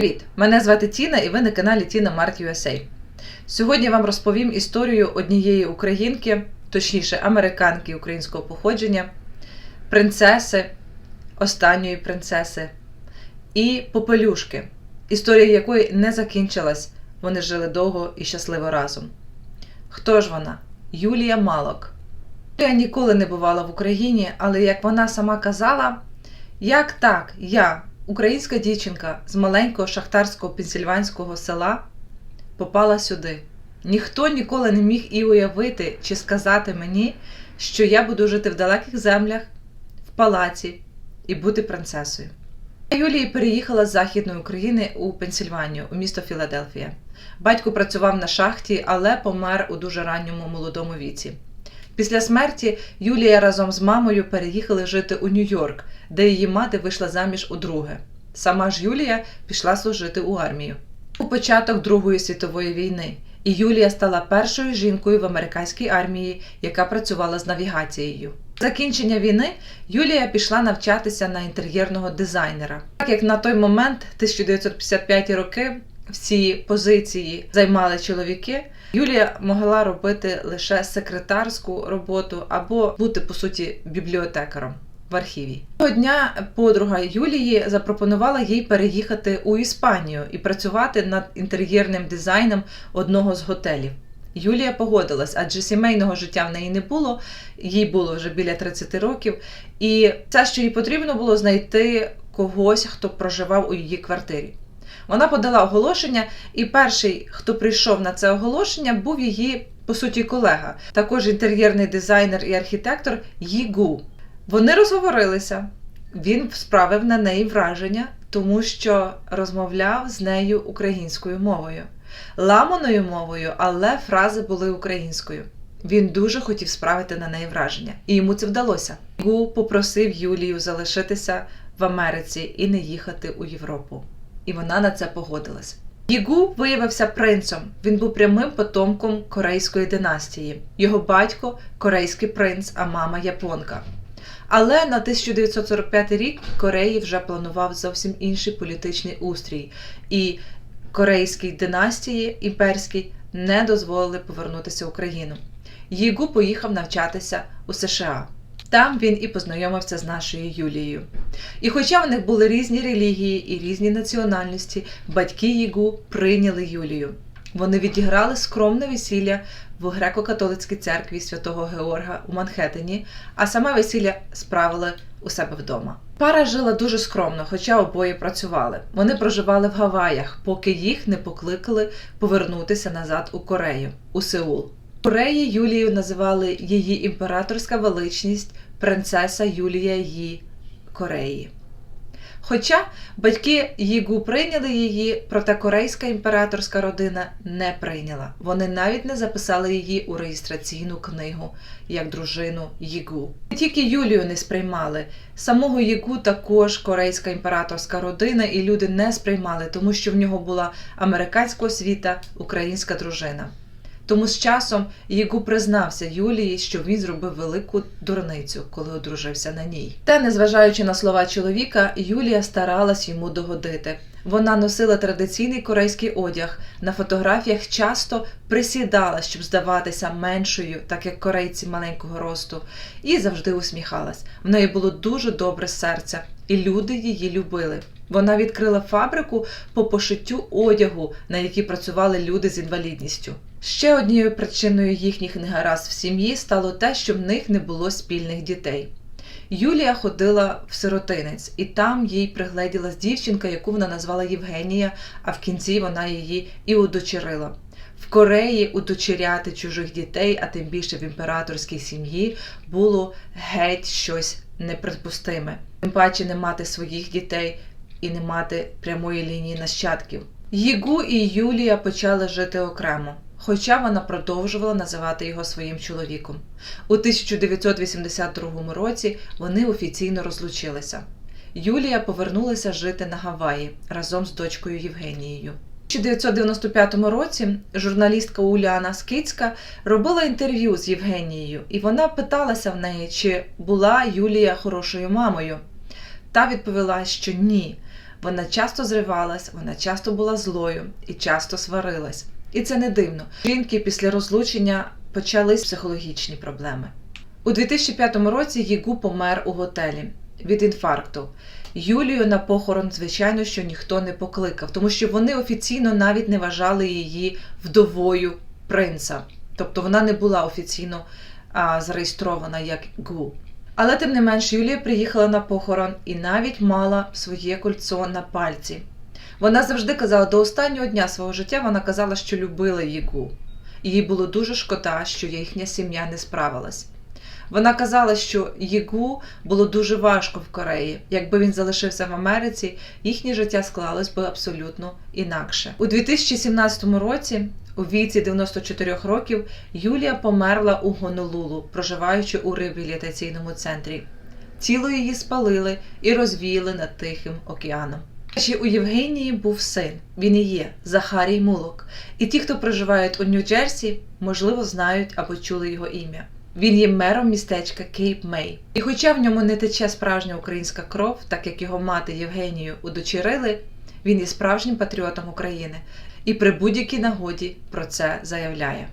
Привіт! Мене звати Тіна і ви на каналі Тіна Март USA. Сьогодні я вам розповім історію однієї українки, точніше, американки українського походження, принцеси, останньої принцеси і попелюшки, історія якої не закінчилась. Вони жили довго і щасливо разом. Хто ж вона? Юлія Малок. Юлія ніколи не бувала в Україні, але як вона сама казала, як так, я, українська дівчинка з маленького шахтарського пенсільванського села, попала сюди. Ніхто ніколи не міг і уявити чи сказати мені, що я буду жити в далеких землях, в палаці і бути принцесою. Юлія переїхала з Західної України у Пенсільванію, у місто Філадельфія. Батько працював на шахті, але помер у дуже ранньому молодому віці. Після смерті Юлія разом з мамою переїхали жити у Нью-Йорк, де її мати вийшла заміж удруге. Сама ж Юлія пішла служити у армію. У початок Другої світової війни, і Юлія стала першою жінкою в американській армії, яка працювала з навігацією. Закінчення війни Юлія пішла навчатися на інтер'єрного дизайнера. Так як на той момент, 1955 роки, всі позиції займали чоловіки, Юлія могла робити лише секретарську роботу або бути по суті бібліотекаром в архіві. Того дня подруга Юлії запропонувала їй переїхати у Іспанію і працювати над інтер'єрним дизайном одного з готелів. Юлія погодилась, адже сімейного життя в неї не було, їй було вже біля 30 років, і все, що їй потрібно було знайти когось, хто проживав у її квартирі. Вона подала оголошення, і перший, хто прийшов на це оголошення, був її, по суті, колега, також інтер'єрний дизайнер і архітектор Їгу. Вони розговорилися. Він справив на неї враження, тому що розмовляв з нею українською мовою, ламаною мовою, але фрази були українською. Він дуже хотів справити на неї враження, і йому це вдалося. Гу попросив Юлію залишитися в Америці і не їхати у Європу. І вона на це погодилась. Єгу виявився принцем. Він був прямим потомком корейської династії. Його батько корейський принц, а мама японка. Але на 1945 рік Кореї вже планував зовсім інший політичний устрій, і корейській династії імперській не дозволили повернутися в Україну. Єгу поїхав навчатися у США. Там він і познайомився з нашою Юлією. І хоча в них були різні релігії і різні національності, батьки Єгу прийняли Юлію. Вони відіграли скромне весілля в греко-католицькій церкві святого Георга у Манхеттені, а саме весілля справили у себе вдома. Пара жила дуже скромно, хоча обоє працювали. Вони проживали в Гаваях, поки їх не покликали повернутися назад у Корею, у Сеул. В Кореї Юлію називали її імператорська величність, принцеса Юлія Ї Кореї. Хоча батьки Їгу прийняли її, проте корейська імператорська родина не прийняла. Вони навіть не записали її у реєстраційну книгу як дружину Їгу. Не тільки Юлію не сприймали, самого Їгу також корейська імператорська родина і люди не сприймали, тому що в нього була американська освіта, українська дружина. Тому з часом Єгу признався Юлії, що він зробив велику дурницю, коли одружився на ній. Та, незважаючи на слова чоловіка, Юлія старалась йому догодити. Вона носила традиційний корейський одяг. На фотографіях часто присідала, щоб здаватися меншою, так як корейці маленького росту, і завжди усміхалась. В неї було дуже добре серце, і люди її любили. Вона відкрила фабрику по пошиттю одягу, на якій працювали люди з інвалідністю. Ще однією причиною їхніх негаразд в сім'ї стало те, що в них не було спільних дітей. Юлія ходила в сиротинець, і там їй пригледілась дівчинка, яку вона назвала Євгенія, а в кінці вона її і удочерила. В Кореї удочеряти чужих дітей, а тим більше в імператорській сім'ї, було геть щось неприпустиме. Тим паче не мати своїх дітей і не мати прямої лінії нащадків. Єгу і Юлія почали жити окремо, хоча вона продовжувала називати його своїм чоловіком. У 1982 році вони офіційно розлучилися. Юлія повернулася жити на Гаваї разом з дочкою Євгенією. У 1995 році журналістка Уляна Скицька робила інтерв'ю з Євгенією, і вона питалася в неї, чи була Юлія хорошою мамою. Та відповіла, що ні. Вона часто зривалась, вона часто була злою і часто сварилась. І це не дивно. Жінки після розлучення почались психологічні проблеми. У 2005 році Єгу помер у готелі від інфаркту. Юлію на похорон, звичайно, що ніхто не покликав, тому що вони офіційно навіть не вважали її вдовою принца. Тобто вона не була офіційно а, зареєстрована як Гу. Але тим не менш, Юлія приїхала на похорон і навіть мала своє кольцо на пальці. Вона завжди казала до останнього дня свого життя, вона казала, що любила Єгу. Їй було дуже шкода, що їхня сім'я не справилась. Вона казала, що Єгу було дуже важко в Кореї. Якби він залишився в Америці, їхнє життя склалось би абсолютно інакше. У 2017 році, у віці 94 років, Юлія померла у Гонолулу, проживаючи у реабілітаційному центрі. Тіло її спалили і розвіяли над Тихим океаном. Ще у Євгенії був син, він і є Захарій Мулок. І ті, хто проживають у Нью-Джерсі, можливо, знають або чули його ім'я. Він є мером містечка Кейп Мей. І хоча в ньому не тече справжня українська кров, так як його мати Євгенію удочерили, він є справжнім патріотом України і при будь-якій нагоді про це заявляє.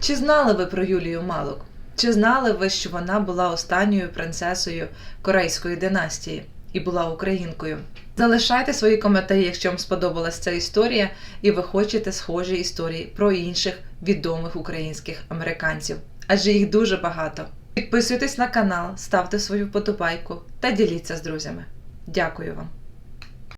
Чи знали ви про Юлію Малок? Чи знали ви, що вона була останньою принцесою корейської династії і була українкою? Залишайте свої коментарі, якщо вам сподобалася ця історія, і ви хочете схожі історії про інших відомих українських американців, адже їх дуже багато. Підписуйтесь на канал, ставте свою подобайку та діліться з друзями. Дякую вам!